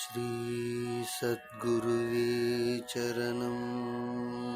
श्रीसद्गुरुवे चरणम्